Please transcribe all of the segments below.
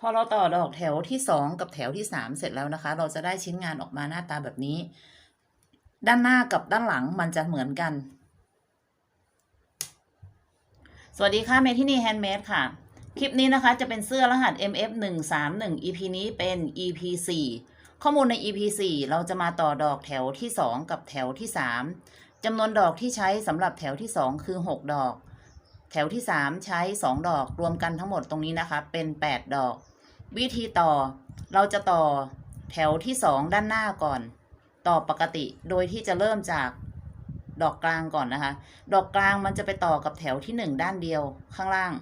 พอเราต่อดอกแถวที่สองกับแถวที่สามเสร็จแล้วนะคะ เราจะได้ชิ้นงานออกมาหน้าตาแบบนี้ ด้านหน้ากับด้านหลังมันจะเหมือนกัน สวัสดีค่ะเมทินีแฮนด์เมดค่ะ คลิปนี้นะคะจะเป็นเสื้อรหัส MF 1 3 1 EP นี้เป็น EP 4ข้อมูลใน EP 4เราจะมาต่อดอกแถวที่ 2 กับแถวที่ 3จำนวนดอกที่ใช้สำหรับแถวที่ 2 คือ 6 ดอก แถวที่ 3 ใช้ 2 ดอกรวมกันทั้งหมดตรงนี้นะคะ เป็น 8 ดอก วิธีต่อเราจะต่อแถวที่ 2 ด้านหน้าก่อน ต่อปกติโดยที่จะเริ่มจากดอกกลางก่อนนะคะ ดอกกลางมันจะไปต่อกับแถวที่ 1 ด้านเดียวข้างล่าง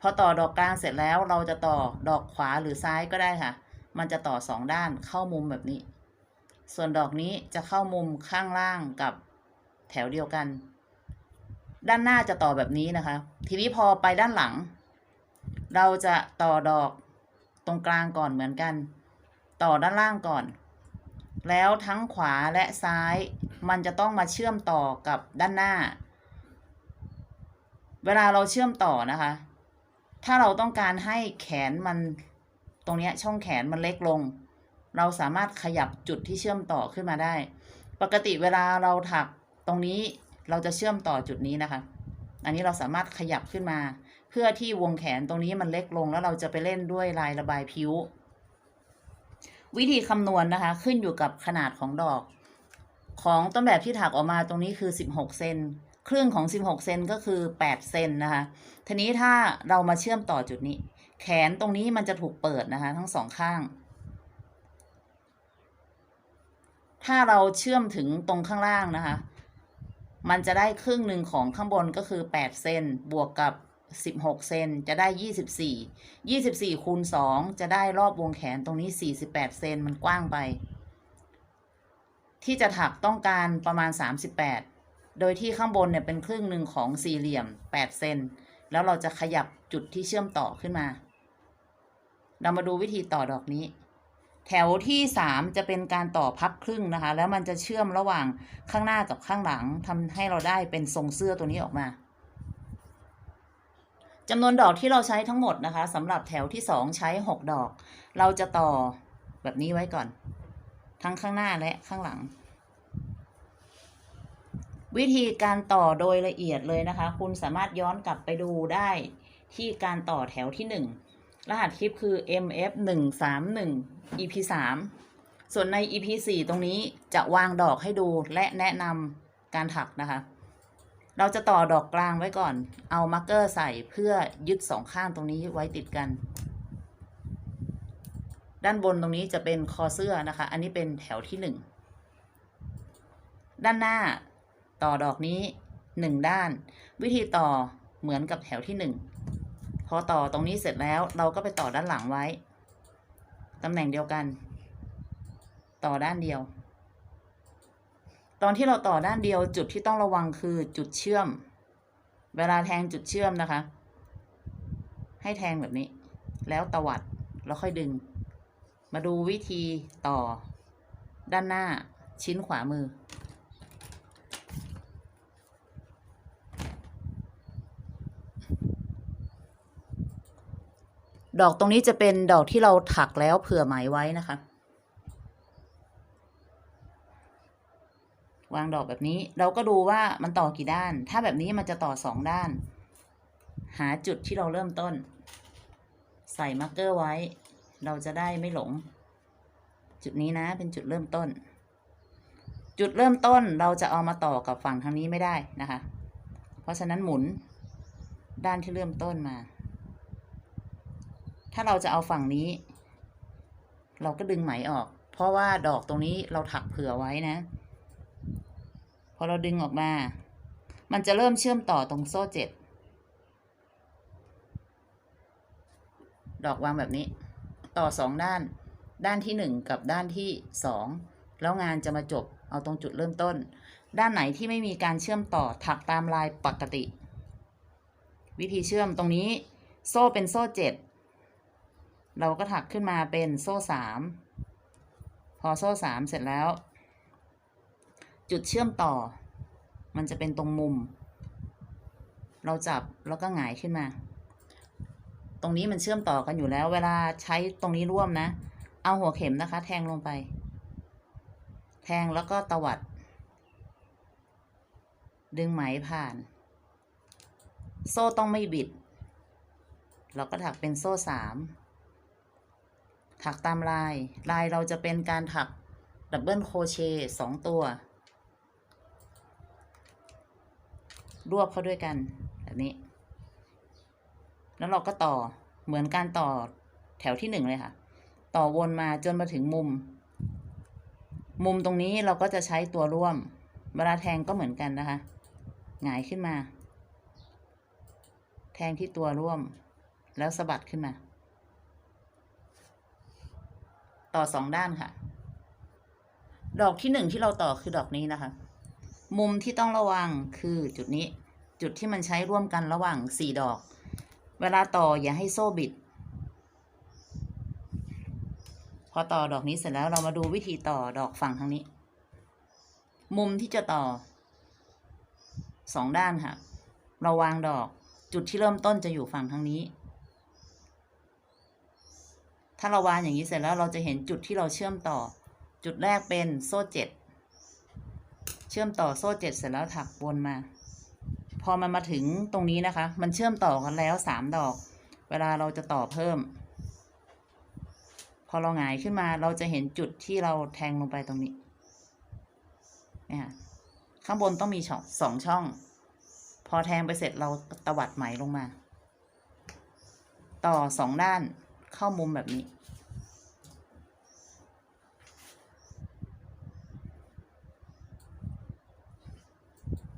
พอต่อดอกกลางเสร็จแล้วเราจะต่อดอกขวาหรือซ้ายก็ได้ค่ะ มันจะต่อสองด้านเข้ามุมแบบนี้ ส่วนดอกนี้จะเข้ามุมข้างล่างกับแถวเดียวกัน ด้านหน้าจะต่อแบบนี้นะคะ ทีนี้พอไปด้านหลัง เราจะต่อดอกตรงกลางก่อนเหมือนกัน ต่อด้านล่างก่อน แล้วทั้งขวาและซ้าย มันจะต้องมาเชื่อมต่อกับด้านหน้า เวลาเราเชื่อมต่อนะคะ ถ้าเราต้องการให้แขนมันตรงนี้ช่องแขนมันเล็กลง เราสามารถขยับจุดที่เชื่อมต่อขึ้นมาได้ ปกติเวลาเราถักตรงนี้ เราจะเชื่อมต่อจุดนี้นะคะ อันนี้เราสามารถขยับขึ้นมา เพื่อที่วงแขนตรงนี้มันเล็กลงแล้วเราจะไปเล่นด้วยลายระบายผิว วิธีคำนวณนะคะ ขึ้นอยู่กับขนาดของดอก ของต้นแบบที่ถักออกมาตรงนี้คือ 16 เซนครึ่งของ 16 เซนก็คือ 8 เซนนะคะ ทีนี้ถ้าเรามาเชื่อมต่อจุดนี้ แขนตรงนี้มันจะถูกเปิดนะคะ ทั้งสองข้าง ถ้าเราเชื่อมถึงตรงข้างล่างนะคะ มันจะได้ครึ่งหนึ่งของข้างบนก็คือ 8 เซนบวกกับ 16 เซนจะได้ 24 24คูณ2จะได้รอบวงแขนตรงนี้ 48 เซนมันกว้างไป ที่จะถักต้องการประมาณ 38 โดยที่ข้างบนเนี่ยเป็นครึ่งหนึ่งของสี่เหลี่ยม 8 เซนแล้วเราจะขยับจุดที่เชื่อมต่อขึ้นมา เรามาดูวิธีต่อดอกนี้ แถวที่สามจะเป็นการต่อพับครึ่งนะคะ แล้วมันจะเชื่อมระหว่างข้างหน้ากับข้างหลังทำให้เราได้เป็นทรงเสื้อตัวนี้ออกมาจำนวนดอกที่เราใช้ทั้งหมดนะคะสำหรับแถวที่สองใช้หกดอก เราจะต่อแบบนี้ไว้ก่อน ทั้งข้างหน้าและข้างหลัง วิธีการต่อโดยละเอียดเลยนะคะ คุณสามารถย้อนกลับไปดูได้ที่การต่อแถวที่หนึ่ง รหัสคลิปคือ MF 1 3 1 EP 3ส่วนใน EP 4ตรงนี้จะวางดอกให้ดูและแนะนำการถักนะคะ เราจะต่อดอกกลางไว้ก่อน เอามาร์กเกอร์ใส่เพื่อยึดสองข้างตรงนี้ไว้ติดกัน ด้านบนตรงนี้จะเป็นคอเสื้อนะคะ อันนี้เป็นแถวที่หนึ่งด้านหน้าต่อดอกนี้หนึ่งด้าน วิธีต่อเหมือนกับแถวที่หนึ่ง พอต่อตรงนี้เสร็จแล้วเราก็ไปต่อด้านหลังไว้ ตำแหน่งเดียวกัน ต่อด้านเดียว ตอนที่เราต่อด้านเดียวจุดที่ต้องระวังคือจุดเชื่อม เวลาแทงจุดเชื่อมนะคะ ให้แทงแบบนี้ แล้วตวัดแล้วค่อยดึง มาดูวิธีต่อ ด้านหน้าชิ้นขวามือ ดอกตรงนี้จะเป็นดอกที่เราถักแล้วเผื่อไหมไว้นะคะ วางดอกแบบนี้เราก็ดูว่ามันต่อกี่ด้าน ถ้าแบบนี้มันจะต่อสองด้าน หาจุดที่เราเริ่มต้น ใส่มาร์กเกอร์ไว้ เราจะได้ไม่หลง จุดนี้นะเป็นจุดเริ่มต้น จุดเริ่มต้นเราจะเอามาต่อกับฝั่งทางนี้ไม่ได้นะคะ เพราะฉะนั้นหมุนด้านที่เริ่มต้นมา ถ้าเราจะเอาฝั่งนี้ เราก็ดึงไหมออก เพราะว่าดอกตรงนี้เราถักเผื่อไว้นะ พอเราดึงออกมา มันจะเริ่มเชื่อมต่อตรงโซ่เจ็ดดอกวางแบบนี้ ต่อสองด้าน ด้านที่หนึ่งกับด้านที่สองแล้วงานจะมาจบเอาตรงจุดเริ่มต้น ด้านไหนที่ไม่มีการเชื่อมต่อถักตามลายปกติ วิธีเชื่อมตรงนี้ โซ่เป็นโซ่เจ็ด เราก็ถักขึ้นมาเป็นโซ่สามพอโซ่สามเสร็จแล้ว จุดเชื่อมต่อ มันจะเป็นตรงมุม เราจับแล้วก็หงายขึ้นมา ตรงนี้มันเชื่อมต่อกันอยู่แล้ว เวลาใช้ตรงนี้ร่วมนะ เอาหัวเข็มนะคะ แทงลงไป แทงแล้วก็ตวัด ดึงไหมผ่าน โซ่ต้องไม่บิด เราก็ถักเป็นโซ่สาม ถักตามลาย ลายเราจะเป็นการถักดับเบิลโครเชต์สองตัว รวบเข้าด้วยกันแบบนี้ แล้วเราก็ต่อเหมือนการต่อแถวที่หนึ่งเลยค่ะ ต่อวนมาจนมาถึงมุม มุมตรงนี้เราก็จะใช้ตัวร่วม เวลาแทงก็เหมือนกันนะคะ หงายขึ้นมา แทงที่ตัวร่วม แล้วสะบัดขึ้นมา ต่อสองด้านค่ะ ดอกที่หนึ่งที่เราต่อคือดอกนี้นะคะ มุมที่ต้องระวังคือจุดนี้ จุดที่มันใช้ร่วมกันระหว่างสี่ดอก เวลาต่ออย่าให้โซ่บิด พอต่อดอกนี้เสร็จแล้วเรามาดูวิธีต่อดอกฝั่งทางนี้ มุมที่จะต่อสองด้านค่ะ เราวางดอก จุดที่เริ่มต้นจะอยู่ฝั่งทางนี้ ถ้าเราวางอย่างนี้เสร็จแล้วเราจะเห็นจุดที่เราเชื่อมต่อ จุดแรกเป็นโซ่เจ็ดเชื่อมต่อโซ่เจ็ดเสร็จแล้วถักวนมา พอมันมาถึงตรงนี้นะคะ มันเชื่อมต่อกันแล้วสามดอก เวลาเราจะต่อเพิ่ม พอเราหงายขึ้นมาเราจะเห็นจุดที่เราแทงลงไปตรงนี้เนี่ยข้างบนต้องมีช่องสองช่อง พอแทงไปเสร็จเราตวัดไหมลงมา ต่อสองด้าน เข้ามุมแบบนี้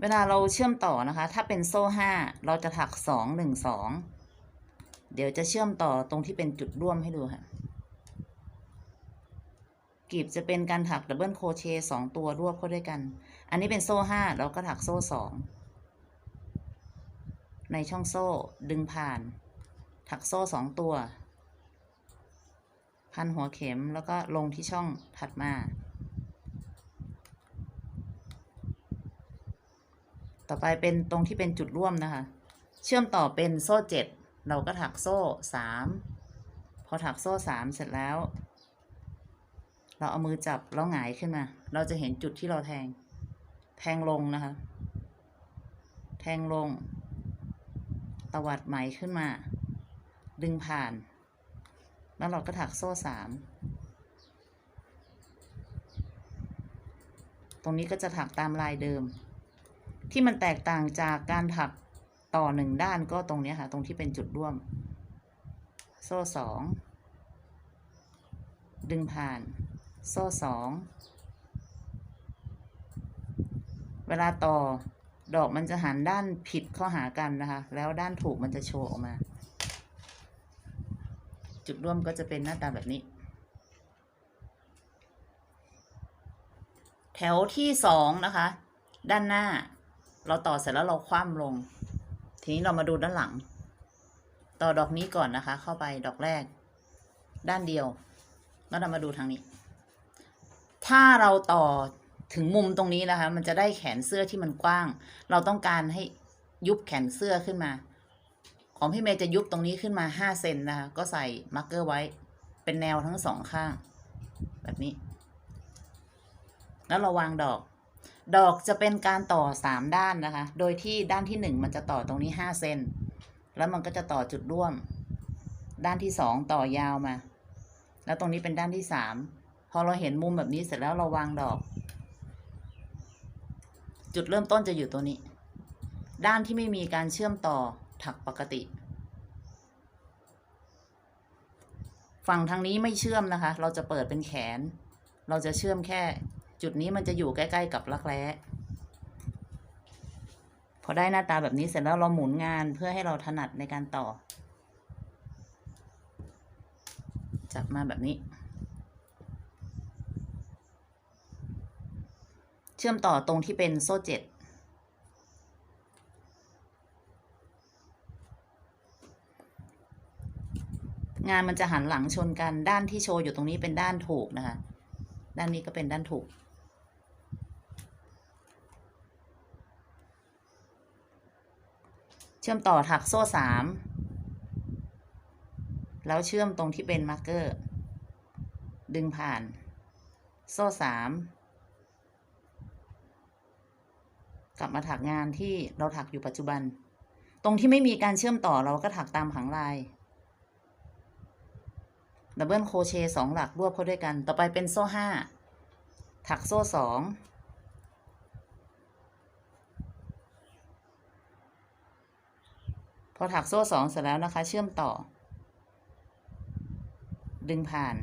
เวลาเราเชื่อมต่อนะคะ ถ้าเป็นโซ่ห้าเราจะถักสองหนึ่งสองเดี๋ยวจะเชื่อมต่อตรงที่เป็นจุดร่วมให้ดูค่ะกีบจะเป็นการถักดับเบิลโคเชต์สองตัวรวบเข้าด้วยกัน อันนี้เป็นโซ่ห้าเราก็ถักโซ่สองในช่องโซ่ดึงผ่าน ถักโซ่สองตัว พันหัวเข็มแล้วก็ลงที่ช่องถัดมา ต่อไปเป็นตรงที่เป็นจุดร่วมนะคะ เชื่อมต่อเป็นโซ่เจ็ดเราก็ถักโซ่สามพอถักโซ่สามเสร็จแล้ว เราเอามือจับแล้วหงายขึ้นมา เราจะเห็นจุดที่เราแทง แทงลงนะคะ แทงลง ตวัดไหมขึ้นมา ดึงผ่าน แล้วเราก็ถักโซ่สาม ตรงนี้ก็จะถักตามลายเดิม ที่มันแตกต่างจากการถักต่อหนึ่งด้านก็ตรงนี้ค่ะ ตรงที่เป็นจุดร่วม โซ่สองดึงผ่าน โซ่สองเวลาต่อดอกมันจะหันด้านผิดเข้าหากันนะคะ แล้วด้านถูกมันจะโชว์ออกมา จุดร่วมก็จะเป็นหน้าตาแบบนี้ แถวที่สองนะคะ ด้านหน้า เราต่อเสร็จแล้วเราคว่ำลง ทีนี้เรามาดูด้านหลัง ต่อดอกนี้ก่อนนะคะ เข้าไปดอกแรก ด้านเดียว แล้วเรามาดูทางนี้ ถ้าเราต่อถึงมุมตรงนี้นะคะ มันจะได้แขนเสื้อที่มันกว้าง เราต้องการให้ยุบแขนเสื้อขึ้นมา ของพี่เมย์จะยุบตรงนี้ขึ้นมาห้าเซนนะคะ ก็ใส่มาร์กเกอร์ไว้ เป็นแนวทั้งสองข้าง แบบนี้ แล้วเราวางดอก ดอกจะเป็นการต่อสามด้านนะคะ โดยที่ด้านที่หนึ่งมันจะต่อตรงนี้ห้าเซน แล้วมันก็จะต่อจุดร่วม ด้านที่สองต่อยาวมา แล้วตรงนี้เป็นด้านที่สาม พอเราเห็นมุมแบบนี้เสร็จแล้วเราวางดอก จุดเริ่มต้นจะอยู่ตัวนี้ ด้านที่ไม่มีการเชื่อมต่อ ถักปกติ ฝั่งทางนี้ไม่เชื่อมนะคะ เราจะเปิดเป็นแขน เราจะเชื่อมแค่ จุดนี้มันจะอยู่ใกล้ ๆ กับรักแร้พอได้หน้าตาแบบนี้เสร็จแล้วเราหมุนงานเพื่อให้เราถนัดในการต่อ จับมาแบบนี้ เชื่อมต่อตรงที่เป็นโซ่เจ็ด งานมันจะหันหลังชนกันด้านที่โชว์อยู่ตรงนี้เป็นด้านถูกนะคะ ด้านนี้ก็เป็นด้านถูก เชื่อมต่อถักโซ่สามแล้วเชื่อมตรงที่เป็นมาร์กเกอร์ ดึงผ่าน โซ่สามกลับมาถักงานที่เราถักอยู่ปัจจุบัน ตรงที่ไม่มีการเชื่อมต่อเราก็ถักตามผังลาย ดับเบิลโครเชต์สองหลักรวบเข้าด้วยกัน ต่อไปเป็นโซ่ห้าถักโซ่สองพอถักโซ่สองเสร็จแล้วนะคะ เชื่อมต่อ ดึงผ่าน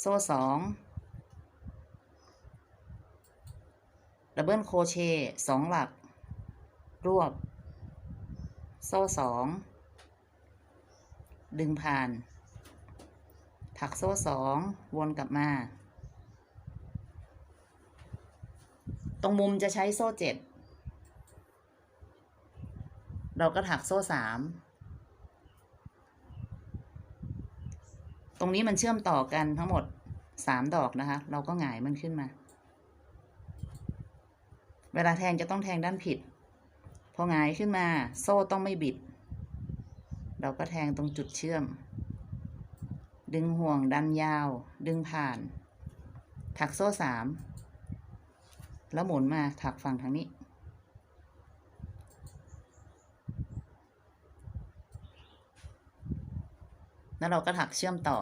โซ่สองดับเบิลโครเชต์สองหลัก รวบ โซ่สองดึงผ่าน ถักโซ่สองวนกลับมา ตรงมุมจะใช้โซ่เจ็ดเราก็ถักโซ่สามตรงนี้มันเชื่อมต่อกันทั้งหมดสามดอกนะคะ เราก็หงายมันขึ้นมา เวลาแทงจะต้องแทงด้านผิด พอหงายขึ้นมา โซ่ต้องไม่บิด เราก็แทงตรงจุดเชื่อม ดึงห่วงดันยาว ดึงผ่าน ถักโซ่สาม แล้วหมุนมาถักฝั่งทางนี้ แล้วเราก็ถักเชื่อมต่อ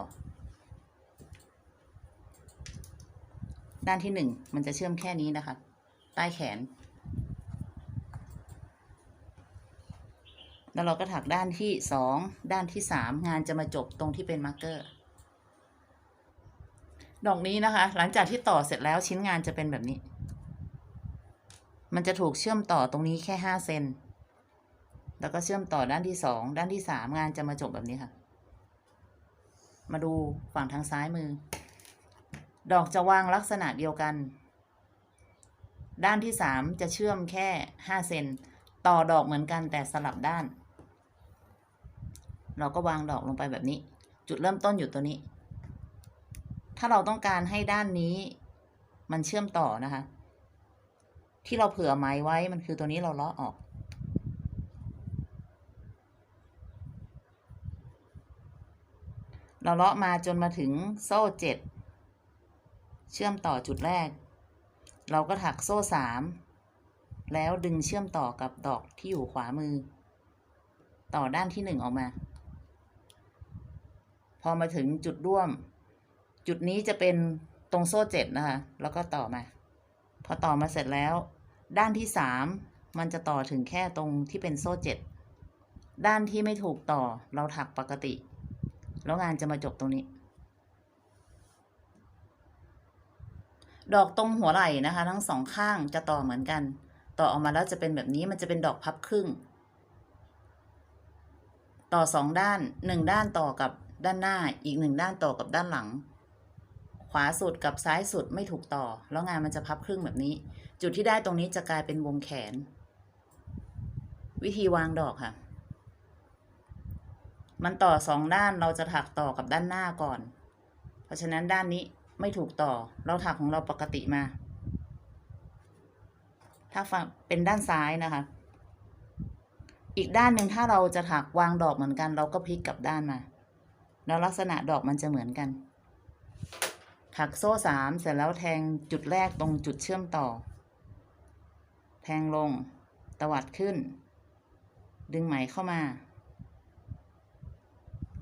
ด้านที่หนึ่งมันจะเชื่อมแค่นี้นะคะ ใต้แขน แล้วเราก็ถักด้านที่สอง ด้านที่สามงานจะมาจบตรงที่เป็นมาร์กเกอร์ ดอกนี้นะคะ หลังจากที่ต่อเสร็จแล้วชิ้นงานจะเป็นแบบนี้ มันจะถูกเชื่อมต่อตรงนี้แค่ห้าเซนแล้วก็เชื่อมต่อด้านที่สองด้านที่สามงานจะมาจบแบบนี้ค่ะ มาดูฝั่งทางซ้ายมือ ดอกจะวางลักษณะเดียวกัน ด้านที่สามจะเชื่อมแค่ห้าเซนต่อดอกเหมือนกันแต่สลับด้าน เราก็วางดอกลงไปแบบนี้ จุดเริ่มต้นอยู่ตัวนี้ ถ้าเราต้องการให้ด้านนี้ มันเชื่อมต่อนะคะ ที่เราเผื่อไม้ไว้มันคือตัวนี้เราเลาะออก เราเลาะมาจนมาถึงโซ่เจ็ดเชื่อมต่อจุดแรก เราก็ถักโซ่สามแล้วดึงเชื่อมต่อกับดอกที่อยู่ขวามือ ต่อด้านที่หนึ่งออกมา พอมาถึงจุดร่วม จุดนี้จะเป็นตรงโซ่เจ็ดนะคะ แล้วก็ต่อมา พอต่อมาเสร็จแล้ว ด้านที่สามมันจะต่อถึงแค่ตรงที่เป็นโซ่เจ็ดด้านที่ไม่ถูกต่อเราถักปกติ แล้วงานจะมาจบตรงนี้ ดอกตรงหัวไหล่นะคะ ทั้งสองข้างจะต่อเหมือนกัน ต่อออกมาแล้วจะเป็นแบบนี้มันจะเป็นดอกพับครึ่ง ต่อสองด้านหนึ่งด้านต่อกับด้านหน้าอีกหนึ่งด้านต่อกับด้านหลัง ขวาสุดกับซ้ายสุดไม่ถูกต่อ แล้วงานมันจะพับครึ่งแบบนี้ จุดที่ได้ตรงนี้จะกลายเป็นวงแขน วิธีวางดอกค่ะ มันต่อสองด้านเราจะถักต่อกับด้านหน้าก่อน เพราะฉะนั้นด้านนี้ไม่ถูกต่อ เราถักของเราปกติมา ถ้าฝั่งเป็นด้านซ้ายนะคะ อีกด้านหนึ่งถ้าเราจะถักวางดอกเหมือนกัน เราก็พลิกกลับด้านมา แล้วลักษณะดอกมันจะเหมือนกัน ถักโซ่สามเสร็จแล้วแทงจุดแรกตรงจุดเชื่อมต่อ แทงลง ตวัดขึ้น ดึงไหมเข้ามา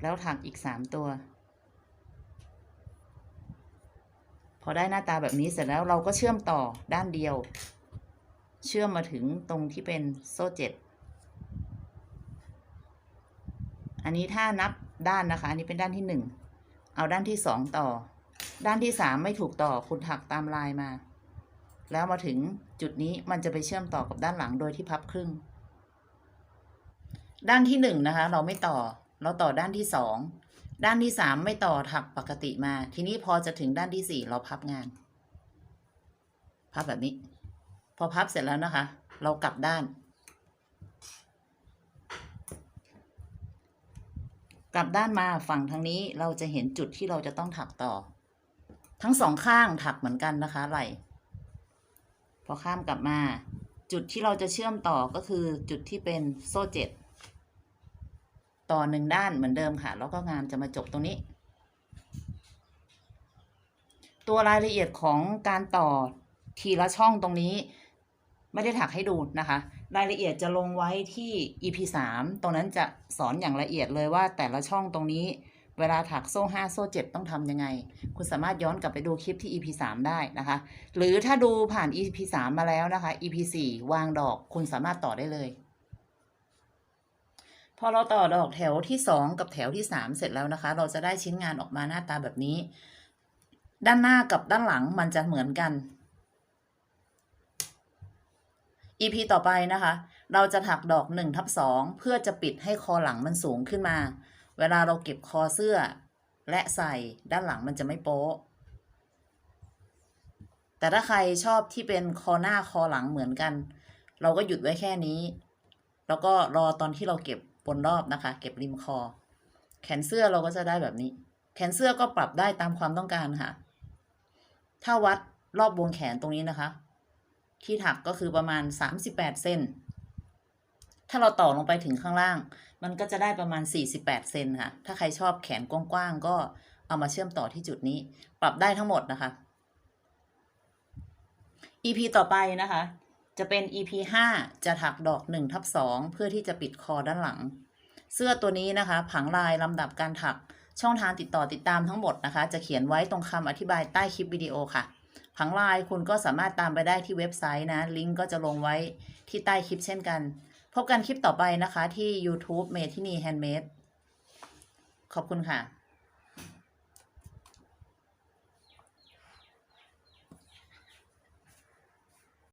แล้วถักอีกสามตัว พอได้หน้าตาแบบนี้เสร็จแล้วเราก็เชื่อมต่อด้านเดียว เชื่อมมาถึงตรงที่เป็นโซ่เจ็ดอันนี้ถ้านับด้านนะคะ อันนี้เป็นด้านที่หนึ่ง เอาด้านที่สองต่อ ด้านที่สามไม่ถูกต่อคุณถักตามลายมา แล้วมาถึงจุดนี้มันจะไปเชื่อมต่อกับด้านหลังโดยที่พับครึ่ง ด้านที่หนึ่งนะคะ เราไม่ต่อ เราต่อด้านที่สองด้านที่สามไม่ต่อถักปกติมา ทีนี้พอจะถึงด้านที่สี่เราพับงาน พับแบบนี้ พอพับเสร็จแล้วนะคะ เรากลับด้าน กลับด้านมาฝั่งทางนี้เราจะเห็นจุดที่เราจะต้องถักต่อ ทั้งสองข้างถักเหมือนกันนะคะไหลพอข้ามกลับมา จุดที่เราจะเชื่อมต่อก็คือจุดที่เป็นโซ่เจ็ดต่อหนึ่งด้านเหมือนเดิมค่ะ แล้วก็งานจะมาจบตรงนี้ ตัวรายละเอียดของการต่อทีละช่องตรงนี้ ไม่ได้ถักให้ดูนะคะ รายละเอียดจะลงไว้ที่ EP 3 ตรงนั้นจะสอนอย่างละเอียดเลยว่าแต่ละช่องตรงนี้ เวลาถักโซ่ 5 โซ่ 7 ต้องทำยังไง คุณสามารถย้อนกลับไปดูคลิปที่ EP 3 ได้นะคะ หรือถ้าดูผ่าน EP 3 มาแล้วนะคะ EP 4 วางดอกคุณสามารถต่อได้เลย พอเราต่อดอกแถวที่ 2 กับแถวที่ 3 เสร็จแล้วนะคะ เราจะได้ชิ้นงานออกมาหน้าตาแบบนี้ ด้านหน้ากับด้านหลังมันจะเหมือนกัน EP ต่อไปนะคะ เราจะถักดอก1ทับ2เพื่อจะปิดให้คอหลังมันสูงขึ้นมา เวลาเราเก็บคอเสื้อ และใส่ด้านหลังมันจะไม่โป๊ะ แต่ถ้าใครชอบที่เป็นคอหน้าคอหลังเหมือนกัน เราก็หยุดไว้แค่นี้ แล้วก็รอตอนที่เราเก็บบนรอบนะคะ เก็บริมคอ แขนเสื้อเราก็จะได้แบบนี้ แขนเสื้อก็ปรับได้ตามความต้องการค่ะ ถ้าวัดรอบวงแขนตรงนี้นะคะที่ถักก็คือประมาณ 38เซนถ้าเราต่อลงไปถึงข้างล่าง มันก็จะได้ประมาณ 48 เซนค่ะ ถ้าใครชอบแขนกว้างๆก็เอามาเชื่อมต่อที่จุดนี้ ปรับได้ทั้งหมดนะคะ EP ต่อไปนะคะ จะเป็น EP 5 จะถักดอก1ทับ2เพื่อที่จะปิดคอด้านหลัง เสื้อตัวนี้นะคะ ผังลายลำดับการถักช่องทางติดต่อติดตามทั้งหมดนะคะ จะเขียนไว้ตรงคำอธิบายใต้คลิปวิดีโอค่ะ ผังลายคุณก็สามารถตามไปได้ที่เว็บไซต์นะ ลิงก์ก็จะลงไว้ที่ใต้คลิปเช่นกัน พบกันคลิปต่อไปนะคะที่ YouTube เมทินีแฮนด์เมดขอบคุณค่ะ